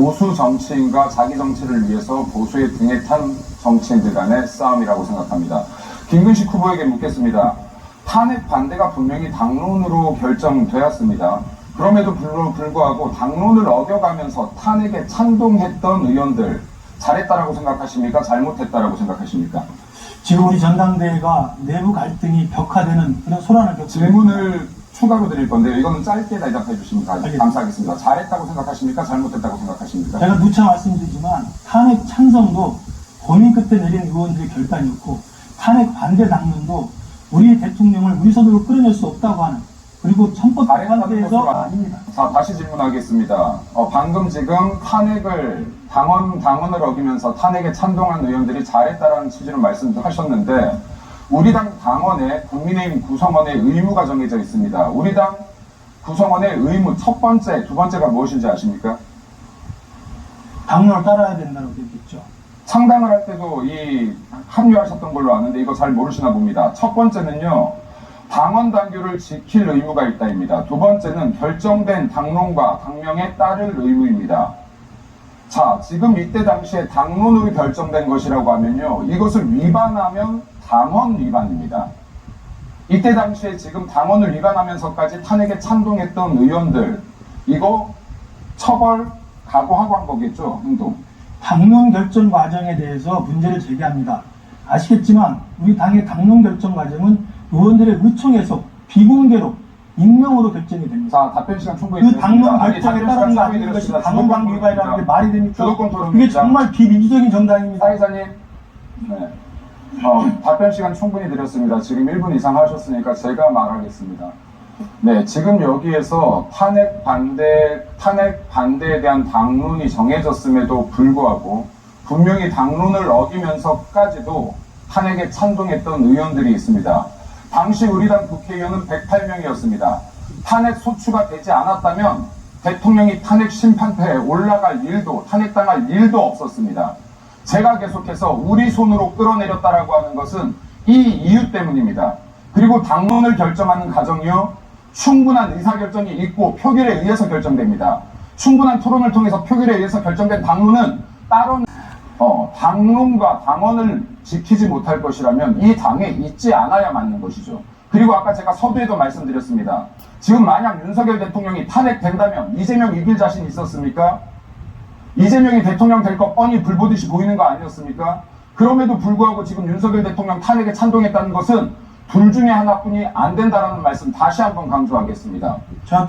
보수 정치인과 자기 정치를 위해서 보수의 등에 탄 정치인들 간의 싸움이라고 생각합니다. 김근식 후보에게 묻겠습니다. 탄핵 반대가 분명히 당론으로 결정되었습니다. 그럼에도 불- 불구하고 당론을 어겨가면서 탄핵에 찬동했던 의원들 잘했다라고 생각하십니까? 잘못했다라고 생각하십니까? 지금 우리 전당대회가 내부 갈등이 벽화되는 그런 소란을 겪고 질문을 추가로 드릴 건데요. 이거는 짧게 대답해 주시면 가- 알겠습니다. 감사하겠습니다. 잘했다고 생각하십니까? 잘못했다고 생각하십니까? 제가 누차 말씀드리지만 탄핵 찬성도 고민 끝에 내린 의원들의 결단이었고 탄핵 반대 당론도 우리 대통령을 우리 손으로 끌어낼 수 없다고 하는 그리고 판대에서 것으로 아닙니다. 자, 다시 질문하겠습니다. 어, 방금 지금 탄핵을, 당원, 당원을 어기면서 탄핵에 찬동한 의원들이 잘했다라는 취지로 말씀하셨는데, 우리 당 당원에 국민의힘 구성원의 의무가 정해져 있습니다. 우리 당 구성원의 의무 첫 번째, 두 번째가 무엇인지 아십니까? 당론을 따라야 된다고 얘기했죠. 창당을 할 때도 이 합류하셨던 걸로 아는데 이거 잘 모르시나 봅니다. 첫 번째는요. 당원 당규를 지킬 의무가 있다입니다. 두 번째는 결정된 당론과 당명에 따를 의무입니다. 자, 지금 이때 당시에 당론으로 결정된 것이라고 하면요. 이것을 위반하면 당원 위반입니다. 이때 당시에 지금 당원을 위반하면서까지 탄핵에 찬동했던 의원들, 이거 처벌 각오하고 한 거겠죠, 행동. 당론 결정 과정에 대해서 문제를 제기합니다. 아시겠지만 우리 당의 당론 결정 과정은 의원들의 의총에서 비공개로 익명으로 결정이 됩니다. 자, 답변 시간 충분히 그. 당론 결정에 따른 거 아닌 것이 드렸습니다. 당원 방기 위반이라는 게 말이 됩니까? 그게 정말 비민주적인 정당입니다. 사회자님, 네. 어, 답변 시간 충분히 드렸습니다. 지금 1분 이상 하셨으니까 제가 말하겠습니다. 네, 지금 여기에서 탄핵 반대, 탄핵 반대에 대한 당론이 정해졌음에도 불구하고 분명히 당론을 어기면서까지도 탄핵에 찬동했던 의원들이 있습니다. 당시 우리 당 국회의원은 108명이었습니다. 탄핵 소추가 되지 않았다면 대통령이 탄핵 심판패에 올라갈 일도, 탄핵당할 일도 없었습니다. 제가 계속해서 우리 손으로 끌어내렸다라고 하는 것은 이 이유 때문입니다. 그리고 당론을 결정하는 과정이요. 충분한 의사결정이 있고 표결에 의해서 결정됩니다. 충분한 토론을 통해서 표결에 의해서 결정된 당론은 따로 어, 당론과 당원을 지키지 못할 것이라면 이 당에 있지 않아야 맞는 것이죠. 그리고 아까 제가 서두에도 말씀드렸습니다. 지금 만약 윤석열 대통령이 탄핵된다면 이재명 이길 자신 있었습니까? 이재명이 대통령 될것 뻔히 불보듯이 보이는 거 아니었습니까? 그럼에도 불구하고 지금 윤석열 대통령 탄핵에 찬동했다는 것은 둘 중에 하나뿐이 안 된다라는 말씀 다시 한번 강조하겠습니다. 저한테